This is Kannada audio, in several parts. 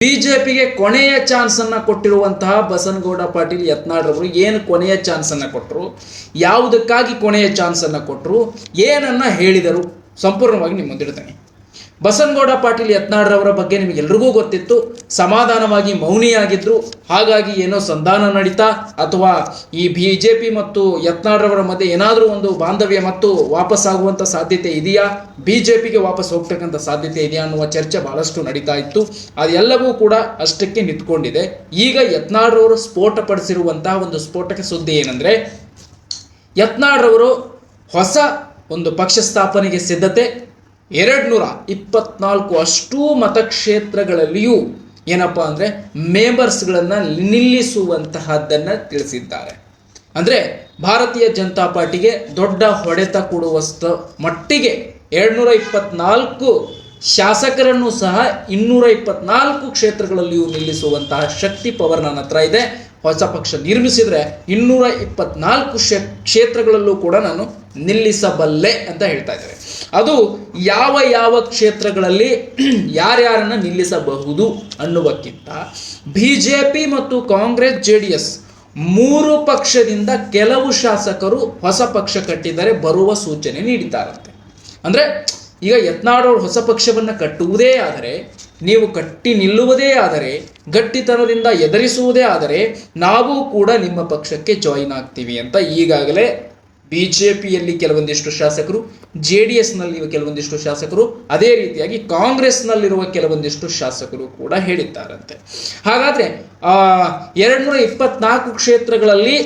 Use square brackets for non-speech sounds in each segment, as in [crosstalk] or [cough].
ಬಿಜೆಪಿಗೆ ಕೊನೆಯ ಚಾನ್ಸ್ ಅನ್ನ ಕೊಟ್ಟಿರುವಂತಹ ಬಸನಗೌಡ ಪಾಟೀಲ್ ಯತ್ನಾಳ್ರವರು ಏನು ಕೊನೆಯ ಚಾನ್ಸ್ ಅನ್ನ ಕೊಟ್ಟರು ಯಾವುದಕ್ಕಾಗಿ ಕೊನೆಯ ಚಾನ್ಸ್ ಅನ್ನ ಕೊಟ್ಟರು ಏನನ್ನ ಹೇಳಿದರು? ಸಂಪೂರ್ಣವಾಗಿ ನಿಮ್ಮ ಮುಂದಿಡ್ತೇನೆ ಬಸನಗೌಡ ಪಾಟೀಲ್ ಯತ್ನಾಡ್ರವರ ಬಗ್ಗೆ ನಿಮಗೆಲ್ರಿಗೂ ಗೊತ್ತಿತ್ತು. ಸಮಾಧಾನವಾಗಿ ಮೌನಿಯಾಗಿದ್ರು. ಹಾಗಾಗಿ ಏನೋ ಸಂಧಾನ ನಡೀತಾ, ಅಥವಾ ಈ ಬಿ ಜೆ ಪಿ ಮತ್ತು ಯತ್ನಾಡ್ರವರ ಮಧ್ಯೆ ಏನಾದರೂ ಒಂದು ಬಾಂಧವ್ಯ ಮತ್ತು ವಾಪಸ್ ಆಗುವಂಥ ಸಾಧ್ಯತೆ ಇದೆಯಾ? ಬಿ ಜೆ ಪಿಗೆ ವಾಪಸ್ ಹೋಗ್ತಕ್ಕಂಥ ಸಾಧ್ಯತೆ ಇದೆಯಾ ಅನ್ನುವ ಚರ್ಚೆ ಬಹಳಷ್ಟು ನಡೀತಾ ಇತ್ತು. ಅದೆಲ್ಲವೂ ಕೂಡ ಅಷ್ಟಕ್ಕೆ ನಿಂತ್ಕೊಂಡಿದೆ. ಈಗ ಯತ್ನಾಡ್ರವರು ಸ್ಫೋಟಪಡಿಸಿರುವಂತಹ ಒಂದು ಸ್ಫೋಟಕ ಸುದ್ದಿ ಏನಂದ್ರೆ ಯತ್ನಾಡ್ರವರು ಹೊಸ ಒಂದು ಪಕ್ಷ ಸ್ಥಾಪನೆಗೆ ಸಿದ್ಧತೆ ಎರಡು ನೂರ ಇಪ್ಪತ್ನಾಲ್ಕು ಅಷ್ಟೂ ಮತಕ್ಷೇತ್ರಗಳಲ್ಲಿಯೂ ಏನಪ್ಪ ಅಂದರೆ ಮೇಂಬರ್ಸ್ಗಳನ್ನು ನಿಲ್ಲಿಸುವಂತಹದ್ದನ್ನು ತಿಳಿಸಿದ್ದಾರೆ. ಅಂದರೆ ಭಾರತೀಯ ಜನತಾ ಪಾರ್ಟಿಗೆ ದೊಡ್ಡ ಹೊಡೆತ ಕೊಡುವಷ್ಟು ಮಟ್ಟಿಗೆ ಎರಡುನೂರ ಇಪ್ಪತ್ನಾಲ್ಕು ಶಾಸಕರನ್ನು ಸಹ ಇನ್ನೂರ ಇಪ್ಪತ್ನಾಲ್ಕು ಕ್ಷೇತ್ರಗಳಲ್ಲಿಯೂ ನಿಲ್ಲಿಸುವಂತಹ ಶಕ್ತಿ ಪವರ್ ನನ್ನ ಹತ್ರ ಇದೆ. ಹೊಸ ಪಕ್ಷ ನಿರ್ಮಿಸಿದರೆ ಇನ್ನೂರ ಇಪ್ಪತ್ನಾಲ್ಕು ಕ್ಷೇ- ಕ್ಷೇತ್ರಗಳಲ್ಲೂ ಕೂಡ ನಾನು ನಿಲ್ಲಿಸಬಲ್ಲೆ ಅಂತ ಹೇಳ್ತಾ ಇದ್ದಾರೆ. ಅದು ಯಾವ ಯಾವ ಕ್ಷೇತ್ರಗಳಲ್ಲಿ [clears throat] ಯಾರ್ಯಾರನ್ನು ನಿಲ್ಲಿಸಬಹುದು ಅನ್ನುವಕ್ಕಿಂತ ಬಿ ಜೆ ಪಿ ಮತ್ತು ಕಾಂಗ್ರೆಸ್ ಜೆ ಡಿ ಎಸ್ ಮೂರು ಪಕ್ಷದಿಂದ ಕೆಲವು ಶಾಸಕರು ಹೊಸ ಪಕ್ಷ ಕಟ್ಟಿದರೆ ಬರುವ ಸೂಚನೆ ನೀಡಿದ್ದಾರಂತೆ. ಅಂದರೆ ಈಗ ಯತ್ನಾಳ್ ಹೊಸ ಪಕ್ಷವನ್ನು ಕಟ್ಟುವುದೇ ಆದರೆ ನೀವು ಕಟ್ಟಿ ನಿಲ್ಲುವುದೇ ಆದರೆ, ಗಟ್ಟಿತನದಿಂದ ಎದುರಿಸುವುದೇ ಆದರೆ, ನಾವು ಕೂಡ ನಿಮ್ಮ ಪಕ್ಷಕ್ಕೆ ಜಾಯಿನ್ ಆಗ್ತೀವಿ ಅಂತ ಈಗಾಗಲೇ ಬಿ ಜೆ ಪಿಯಲ್ಲಿ ಕೆಲವೊಂದಿಷ್ಟು ಶಾಸಕರು, ಜೆ ಡಿ ಎಸ್ನಲ್ಲಿ ಕೆಲವೊಂದಿಷ್ಟು ಶಾಸಕರು, ಅದೇ ರೀತಿಯಾಗಿ ಕಾಂಗ್ರೆಸ್ನಲ್ಲಿರುವ ಕೆಲವೊಂದಿಷ್ಟು ಶಾಸಕರು ಕೂಡ ಹೇಳಿದ್ದಾರಂತೆ. ಹಾಗಾದರೆ, ಆ ಎರಡ್ನೂರ ಇಪ್ಪತ್ನಾಲ್ಕು ಕ್ಷೇತ್ರಗಳಲ್ಲಿ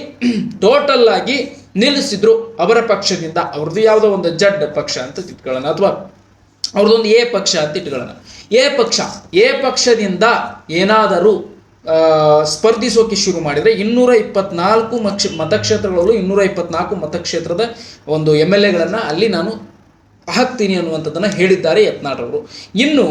ಟೋಟಲ್ ಆಗಿ ನಿಲ್ಲಿಸಿದ್ರು ಅವರ ಪಕ್ಷದಿಂದ, ಅವ್ರದ್ದು ಯಾವುದೋ ಒಂದು ಜಡ್ ಪಕ್ಷ ಅಂತ ತಿಳ್ಕೊಳ್ಳೋಣ, ಅಥವಾ ಅವ್ರದ್ದೊಂದು ಎ ಪಕ್ಷ ಅಂತ ಇಟ್ಕೊಳ್ಳೋಣ ಎ ಪಕ್ಷ, ಎ ಪಕ್ಷದಿಂದ ಏನಾದರೂ ಸ್ಪರ್ಧಿಸೋಕೆ ಶುರು ಮಾಡಿದರೆ ಇನ್ನೂರ ಇಪ್ಪತ್ನಾಲ್ಕು ಮಕ್ಷ, ಮತಕ್ಷೇತ್ರಗಳಲ್ಲೂ ಇನ್ನೂರ ಇಪ್ಪತ್ನಾಲ್ಕು ಮತಕ್ಷೇತ್ರದ ಒಂದು ಎಂ ಎಲ್ ಎಗಳನ್ನು ಅಲ್ಲಿ ನಾನು ಹಾಕ್ತೀನಿ ಅನ್ನುವಂಥದ್ದನ್ನು ಹೇಳಿದ್ದಾರೆ ಯತ್ನಾಳ್ರವರು ಇನ್ನು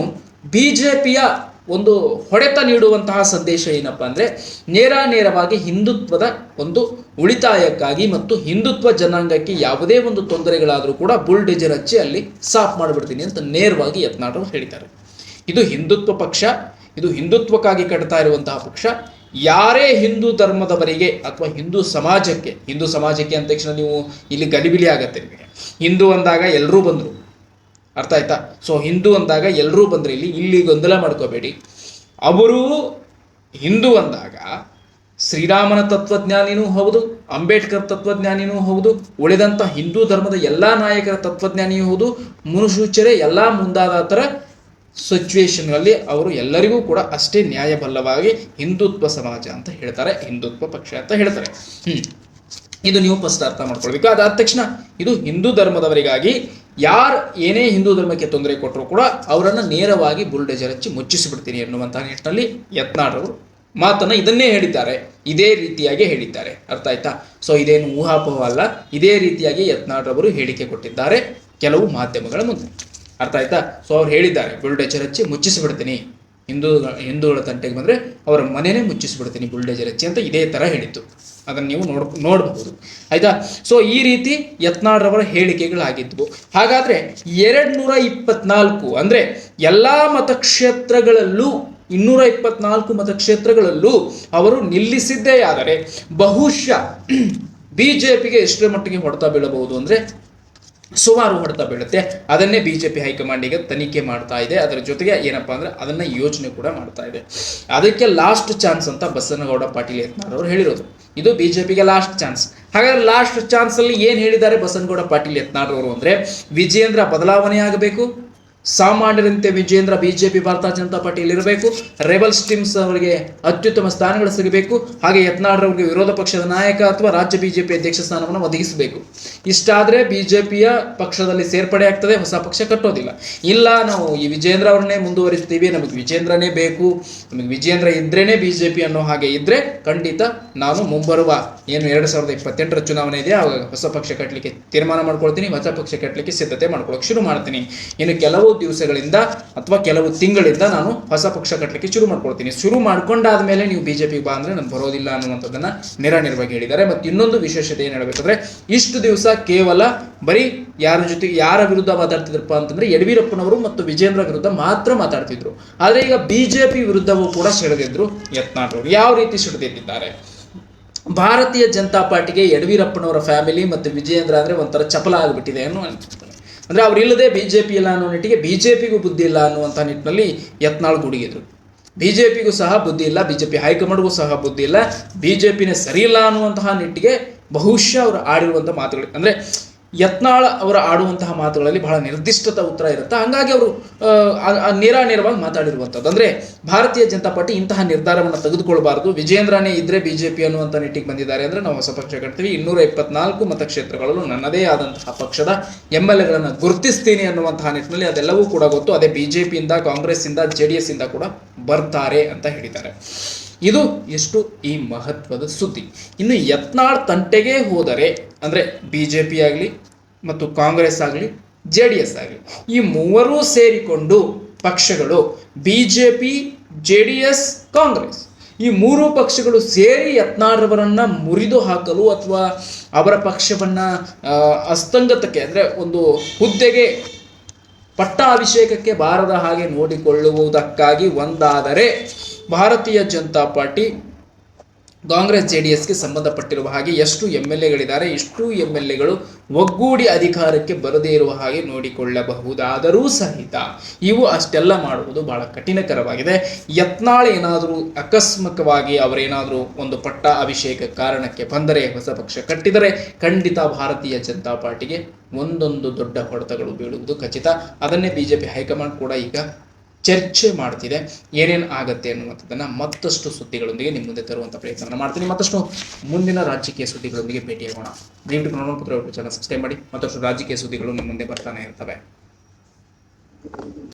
ಬಿ ಜೆ ಪಿಯ ಒಂದು ಹೊಡೆತ ನೀಡುವಂತಹ ಸಂದೇಶ ಏನಪ್ಪ ಅಂದರೆ ನೇರ ನೇರವಾಗಿ ಹಿಂದುತ್ವದ ಒಂದು ಉಳಿತಾಯಕ್ಕಾಗಿ ಮತ್ತು ಹಿಂದುತ್ವ ಜನಾಂಗಕ್ಕೆ ಯಾವುದೇ ಒಂದು ತೊಂದರೆಗಳಾದರೂ ಕೂಡ ಬುಲ್ಡೇಜರ್ ಹಚ್ಚಿ ಅಲ್ಲಿ ಸಾಫ್ ಮಾಡಿಬಿಡ್ತೀನಿ ಅಂತ ನೇರವಾಗಿ ಯತ್ನಾಟರು ಹೇಳಿದ್ದಾರೆ. ಇದು ಹಿಂದುತ್ವ ಪಕ್ಷ, ಇದು ಹಿಂದುತ್ವಕ್ಕಾಗಿ ಕಟ್ತಾ ಇರುವಂತಹ ಪಕ್ಷ. ಯಾರೇ ಹಿಂದೂ ಧರ್ಮದವರಿಗೆ ಅಥವಾ ಹಿಂದೂ ಸಮಾಜಕ್ಕೆ ಹಿಂದೂ ಸಮಾಜಕ್ಕೆ ಅಂದ ತಕ್ಷಣ ನೀವು ಇಲ್ಲಿ ಗಲಿಬಿಲಿ ಆಗತ್ತೆ ನಿಮಗೆ. ಹಿಂದೂ ಅಂದಾಗ ಎಲ್ಲರೂ ಬಂದರು. ಅರ್ಥ ಆಯ್ತಾ? ಸೊ ಹಿಂದೂ ಅಂದಾಗ ಎಲ್ಲರೂ ಬಂದ್ರೆ ಇಲ್ಲಿ ಇಲ್ಲಿ ಗೊಂದಲ ಮಾಡ್ಕೋಬೇಡಿ. ಅವರು ಹಿಂದೂ ಅಂದಾಗ ಶ್ರೀರಾಮನ ತತ್ವಜ್ಞಾನಿನೂ ಹೌದು, ಅಂಬೇಡ್ಕರ್ ತತ್ವಜ್ಞಾನಿನೂ ಹೌದು ಉಳಿದಂಥ ಹಿಂದೂ ಧರ್ಮದ ಎಲ್ಲ ನಾಯಕರ ತತ್ವಜ್ಞಾನಿಯೂ ಹೌದು ಮುನುಸೂಚರೆ ಎಲ್ಲ ಮುಂದಾದ ಥರ ಸಿಚುವೇಶನ್ಗಳಲ್ಲಿ ಅವರು ಎಲ್ಲರಿಗೂ ಕೂಡ ಅಷ್ಟೇ ನ್ಯಾಯಬಲ್ಲವಾಗಿ ಹಿಂದುತ್ವ ಸಮಾಜ ಅಂತ ಹೇಳ್ತಾರೆ, ಹಿಂದುತ್ವ ಪಕ್ಷ ಅಂತ ಹೇಳ್ತಾರೆ. ಹ್ಞೂ ಇದು ನೀವು ಫಸ್ಟ್ ಅರ್ಥ ಮಾಡ್ಕೊಳ್ಬೇಕು. ಅದಾದ ತಕ್ಷಣ ಇದು ಹಿಂದೂ ಧರ್ಮದವರಿಗಾಗಿ ಯಾರು ಏನೇ ಹಿಂದೂ ಧರ್ಮಕ್ಕೆ ತೊಂದರೆ ಕೊಟ್ಟರು ಕೂಡ ಅವರನ್ನು ನೇರವಾಗಿ ಬುಲ್ಡೇಜರ್ ಹಚ್ಚಿ ಮುಚ್ಚಿಸಿಬಿಡ್ತೀನಿ ಎನ್ನುವಂತಹ ನಿಟ್ಟಿನಲ್ಲಿ ಯತ್ನಾಡರು ಮಾತನ್ನು ಇದನ್ನೇ ಹೇಳಿದ್ದಾರೆ. ಇದೇ ರೀತಿಯಾಗಿ ಹೇಳಿದ್ದಾರೆ. ಅರ್ಥ ಆಯ್ತಾ? ಸೊ ಇದೇನು ಊಹಾಪೋಹ ಅಲ್ಲ. ಇದೇ ರೀತಿಯಾಗಿ ಯತ್ನಾಡ್ರವರು ಹೇಳಿಕೆ ಕೊಟ್ಟಿದ್ದಾರೆ ಕೆಲವು ಮಾಧ್ಯಮಗಳ ಮುಂದೆ. ಅರ್ಥ ಆಯ್ತಾ? ಸೊ ಅವ್ರು ಹೇಳಿದ್ದಾರೆ, ಬುಲ್ಡೇಜರ್ ಹಚ್ಚಿ ಮುಚ್ಚಿಸಿಬಿಡ್ತೀನಿ. ಹಿಂದೂ ಹಿಂದೂಗಳ ತಂಟೆಗೆ ಬಂದರೆ ಅವರ ಮನೆನೇ ಮುಚ್ಚಿಸಿಬಿಡ್ತೀನಿ ಬುಲ್ಡೇಜರ್ ಹಚ್ಚಿ ಅಂತ ಇದೇ ಥರ ಹೇಳಿತ್ತು ಅದನ್ನು ನೀವು ನೋಡ್, ನೋಡಬಹುದು. ಆಯ್ತಾ? ಸೊ ಈ ರೀತಿ ಯತ್ನಾಳ್ರವರ ಹೇಳಿಕೆಗಳಾಗಿದ್ವು. ಹಾಗಾದರೆ ಎರಡ್ ನೂರ ಇಪ್ಪತ್ನಾಲ್ಕು ಅಂದ್ರೆ ಎಲ್ಲಾ ಮತಕ್ಷೇತ್ರಗಳಲ್ಲೂ ಇನ್ನೂರ ಇಪ್ಪತ್ನಾಲ್ಕು ಮತಕ್ಷೇತ್ರಗಳಲ್ಲೂ ಅವರು ನಿಲ್ಲಿಸಿದ್ದೇ ಆದರೆ ಬಹುಶಃ ಬಿ ಜೆ ಪಿಗೆ ಎಷ್ಟರ ಮಟ್ಟಿಗೆ ಹೊಡೆತ ಬೀಳಬಹುದು ಅಂದ್ರೆ ಸುಮಾರು ಹೊಡೆತ ಬೀಳುತ್ತೆ. ಅದನ್ನೇ ಬಿ ಜೆ ಪಿ ಹೈಕಮಾಂಡಿಗೆ ತನಿಖೆ ಮಾಡ್ತಾ ಇದೆ. ಅದರ ಜೊತೆಗೆ ಏನಪ್ಪ ಅಂದ್ರೆ ಅದನ್ನ ಯೋಚನೆ ಕೂಡ ಮಾಡ್ತಾ ಇದೆ. ಅದಕ್ಕೆ ಲಾಸ್ಟ್ ಚಾನ್ಸ್ ಅಂತ ಬಸನಗೌಡ ಪಾಟೀಲ್ ಯತ್ನಾಳ್ ಅವರು ಹೇಳಿರೋದು. ಇದು ಬಿ ಜೆ ಪಿಗೆ ಲಾಸ್ಟ್ ಚಾನ್ಸ್ ಹಾಗಾದ್ರೆ ಲಾಸ್ಟ್ ಚಾನ್ಸ್ ಅಲ್ಲಿ ಏನ್ ಹೇಳಿದ್ದಾರೆ ಬಸನಗೌಡ ಪಾಟೀಲ್ ಯತ್ನಾಳ್ ಅವರು ಅಂದ್ರೆ ವಿಜೇಂದ್ರ ಬದಲಾವಣೆ ಆಗಬೇಕು ಸಾಮಾನ್ಯರಂತೆ ವಿಜೇಂದ್ರ ಬಿಜೆಪಿ ಭಾರತ ಜನತಾ ಪಾರ್ಟಿಯಲ್ಲಿ ಇರಬೇಕು. ರೆಬಲ್ ಸ್ಟಿಮ್ಸ್ ಅವರಿಗೆ ಅತ್ಯುತ್ತಮ ಸ್ಥಾನಗಳು ಸಿಗಬೇಕು. ಹಾಗೆ ಯತ್ನಾಡ್ರವ್ರಿಗೆ ವಿರೋಧ ಪಕ್ಷದ ನಾಯಕ ಅಥವಾ ರಾಜ್ಯ ಬಿಜೆಪಿ ಅಧ್ಯಕ್ಷ ಸ್ಥಾನವನ್ನು ಒದಗಿಸಬೇಕು. ಇಷ್ಟಾದ್ರೆ ಬಿಜೆಪಿಯ ಪಕ್ಷದಲ್ಲಿ ಸೇರ್ಪಡೆ ಆಗ್ತದೆ, ಹೊಸ ಪಕ್ಷ ಕಟ್ಟೋದಿಲ್ಲ. ಇಲ್ಲ, ನಾವು ಈ ವಿಜೇಂದ್ರ ಅವರನ್ನೇ ಮುಂದುವರಿಸ್ತೀವಿ. ನಮಗೆ ವಿಜೇಂದ್ರನೇ ಬೇಕು. ನಮಗೆ ವಿಜೇಂದ್ರ ಇದ್ರೇನೆ ಬಿಜೆಪಿ ಅನ್ನೋ ಹಾಗೆ ಇದ್ರೆ ಖಂಡಿತ ನಾನು ಮುಂಬರುವ ಏನು ಎರಡು ಸಾವಿರದ ಇಪ್ಪತ್ತೆಂಟರ ಚುನಾವಣೆ ಇದೆ, ಆವಾಗ ಹೊಸ ಪಕ್ಷ ಕಟ್ಟಲಿಕ್ಕೆ ತೀರ್ಮಾನ ಮಾಡ್ಕೊಳ್ತೀನಿ, ಹೊಸ ಪಕ್ಷ ಕಟ್ಟಲಿಕ್ಕೆ ಸಿದ್ಧತೆ ಮಾಡ್ಕೊಳಕ್ಕೆ ಶುರು ಮಾಡ್ತೀನಿ. ಇನ್ನು ಕೆಲವು ದಿವಸಗಳಿಂದ ಅಥವಾ ಕೆಲವು ತಿಂಗಳಿಂದ ನಾನು ಹೊಸ ಪಕ್ಷ ಕಟ್ಟಲಿಕ್ಕೆ ಶುರು ಮಾಡ್ಕೊಳ್ತೀನಿ. ಶುರು ಮಾಡ್ಕೊಂಡಾದ ಮೇಲೆ ನೀವು ಬಿಜೆಪಿಗೆ ಬಾ ಅಂದ್ರೆ ನಾನು ಬರೋದಿಲ್ಲ ಅನ್ನುವಂಥದ್ದನ್ನ ನೇರ ನೇರವಾಗಿ ಹೇಳಿದ್ದಾರೆ. ಮತ್ತು ಇನ್ನೊಂದು ವಿಶೇಷತೆ ಏನು ಹೇಳಬೇಕಂದ್ರೆ, ಇಷ್ಟು ದಿವಸ ಕೇವಲ ಬರೀ ಯಾರ ಜೊತೆ ಯಾರ ವಿರುದ್ಧ ಮಾತಾಡ್ತಿದ್ರಪ್ಪ ಅಂತಂದ್ರೆ ಯಡಿಯೂರಪ್ಪನವರು ಮತ್ತು ವಿಜೇಂದ್ರ ವಿರುದ್ಧ ಮಾತ್ರ ಮಾತಾಡ್ತಿದ್ರು. ಆದ್ರೆ ಈಗ ಬಿಜೆಪಿ ವಿರುದ್ಧವೂ ಕೂಡ ಸೆಳೆದಿದ್ರು ಯತ್ನಾಳ್ ಯಾವ ರೀತಿ ಸಿಡಿದಿದ್ದಾರೆ ಭಾರತೀಯ ಜನತಾ ಪಾರ್ಟಿಗೆ ಯಡಿಯೂರಪ್ಪನವರ ಫ್ಯಾಮಿಲಿ ಮತ್ತು ವಿಜಯೇಂದ್ರ ಅಂದ್ರೆ ಒಂಥರ ಚಪಲ ಆಗಿಬಿಟ್ಟಿದೆ ಅನ್ನೋ ಅಂದ್ರೆ ಅವರಿಲ್ಲದೆ ಪಿ ಇಲ್ಲ ಅನ್ನೋ ನಿಟ್ಟಿಗೆ ಬಿ ಜೆ ಪಿಗೂ ಬುದ್ಧಿ ಇಲ್ಲ ಅನ್ನುವಂಥ ನಿಟ್ಟಿನಲ್ಲಿ ಯತ್ನಾಳ್ ಗುಡುಗಿದ್ರು. ಪಿಗೂ ಸಹ ಬುದ್ಧಿ ಇಲ್ಲ ಬಿ ಜೆ ಪಿ ಹೈಕಮಾಂಡ್ಗೂ ಸಹ ಬುದ್ಧಿ ಇಲ್ಲ ಬಿಜೆಪಿನೇ ಸರಿ ಇಲ್ಲ ಅನ್ನುವಂತಹ ನಿಟ್ಟಿಗೆ ಬಹುಶಃ ಅವರು ಆಡಿರುವಂಥ ಮಾತುಗಳು. ಅಂದ್ರೆ ಯತ್ನಾಳ್ ಅವರು ಆಡುವಂತಹ ಮಾತುಗಳಲ್ಲಿ ಬಹಳ ನಿರ್ದಿಷ್ಟತ ಉತ್ತರ ಇರುತ್ತೆ. ಹಂಗಾಗಿ ಅವರು ನೇರ ನೇರವಾಗಿ ಮಾತಾಡಿರುವಂಥದ್ದು. ಅಂದರೆ ಭಾರತೀಯ ಜನತಾ ಪಾರ್ಟಿ ಇಂತಹ ನಿರ್ಧಾರವನ್ನು ತೆಗೆದುಕೊಳ್ಬಾರ್ದು. ವಿಜೇಂದ್ರನೇ ಇದ್ರೆ ಪಿ ಅನ್ನುವಂಥ ನಿಟ್ಟಿಗೆ ಬಂದಿದ್ದಾರೆ ಅಂದರೆ ನಾವು ಹೊಸ ಪಕ್ಷ ಕಟ್ತೀವಿ. ಇನ್ನೂರ ಇಪ್ಪತ್ನಾಲ್ಕು ಮತಕ್ಷೇತ್ರಗಳಲ್ಲೂ ನನ್ನದೇ ಆದಂತಹ ಪಕ್ಷದ ಎಂ ಎಲ್ ಎಗಳನ್ನು ಗುರುತಿಸ್ತೀನಿ ಅನ್ನುವಂತಹ ನಿಟ್ಟಿನಲ್ಲಿ ಅದೆಲ್ಲವೂ ಕೂಡ ಗೊತ್ತು. ಅದೇ ಬಿ ಜೆ ಪಿಯಿಂದ ಕಾಂಗ್ರೆಸ್ಸಿಂದ ಜೆ ಡಿ ಎಸ್ ಇಂದ ಕೂಡ ಬರ್ತಾರೆ ಅಂತ ಹೇಳಿದ್ದಾರೆ. ಇದು ಎಷ್ಟು ಈ ಮಹತ್ವದ ಸುದ್ದಿ. ಇನ್ನು ಯತ್ನಾಳ್ ತಂಟೆಗೆ ಹೋದರೆ, ಅಂದರೆ ಬಿ ಜೆ ಪಿ ಆಗಲಿ ಮತ್ತು ಕಾಂಗ್ರೆಸ್ ಆಗಲಿ ಜೆ ಡಿ ಎಸ್ ಆಗಲಿ, ಈ ಮೂವರೂ ಸೇರಿಕೊಂಡು ಪಕ್ಷಗಳು B J P J D S Congress, ಈ ಮೂರು ಪಕ್ಷಗಳು ಸೇರಿ ಯತ್ನಾಳ್ರವರನ್ನು ಮುರಿದು ಹಾಕಲು ಅಥವಾ ಅವರ ಪಕ್ಷವನ್ನು ಅಸ್ತಂಗತಕ್ಕೆ, ಅಂದರೆ ಒಂದು ಹುದ್ದೆಗೆ, ಪಟ್ಟಾಭಿಷೇಕಕ್ಕೆ ಬಾರದ ಹಾಗೆ ನೋಡಿಕೊಳ್ಳುವುದಕ್ಕಾಗಿ ಒಂದಾದರೆ Bharatiya Janata party Congress J D ಎಸ್ಗೆ ಸಂಬಂಧಪಟ್ಟಿರುವ ಹಾಗೆ ಎಷ್ಟು ಎಂ ಎಲ್ ಎಗಳಿದ್ದಾರೆ ಎಷ್ಟು ಎಂ ಎಲ್ ಎಗಳು ಒಗ್ಗೂಡಿ ಅಧಿಕಾರಕ್ಕೆ ಬರದೇ ಇರುವ ಹಾಗೆ ನೋಡಿಕೊಳ್ಳಬಹುದಾದರೂ ಸಹಿತ ಇವು ಅಷ್ಟೆಲ್ಲ ಮಾಡುವುದು ಬಹಳ ಕಠಿಣಕರವಾಗಿದೆ. ಯತ್ನಾಳ್ ಏನಾದರೂ ಆಕಸ್ಮಿಕವಾಗಿ ಅವರೇನಾದರೂ ಒಂದು ಪಟ್ಟ ಅಭಿಷೇಕ ಕಾರಣಕ್ಕೆ ಬಂದರೆ, ಹೊಸ ಪಕ್ಷ ಕಟ್ಟಿದರೆ, ಖಂಡಿತ ಭಾರತೀಯ ಜನತಾ ಪಾರ್ಟಿಗೆ ಒಂದೊಂದು ದೊಡ್ಡ ಹೊಡೆತಗಳು ಬೀಳುವುದು ಖಚಿತ. ಅದನ್ನೇ ಬಿಜೆಪಿ ಹೈಕಮಾಂಡ್ ಕೂಡ ಈಗ ಚರ್ಚೆ ಮಾಡ್ತಿದೆ. ಏನೇನು ಆಗುತ್ತೆ ಅನ್ನುವಂಥದ್ದನ್ನು ಮತ್ತಷ್ಟು ಸುದ್ದಿಗಳೊಂದಿಗೆ ನಿಮ್ಮ ಮುಂದೆ ತರುವಂಥ ಪ್ರಯತ್ನ ಮಾಡ್ತೀನಿ. ಮತ್ತಷ್ಟು ಮುಂದಿನ ರಾಜಕೀಯ ಸುದ್ದಿಗಳೊಂದಿಗೆ ಭೇಟಿಯಾಗೋಣ. ದಯವಿಟ್ಟು ನೋಡೋಣ ಚಾನಲ್ ಸಬ್ಸ್ಕ್ರೈಬ್ ಮಾಡಿ. ಮತ್ತಷ್ಟು ರಾಜಕೀಯ ಸುದ್ದಿಗಳು ನಿಮ್ಮ ಮುಂದೆ ಬರ್ತಾನೆ ಇರ್ತವೆ.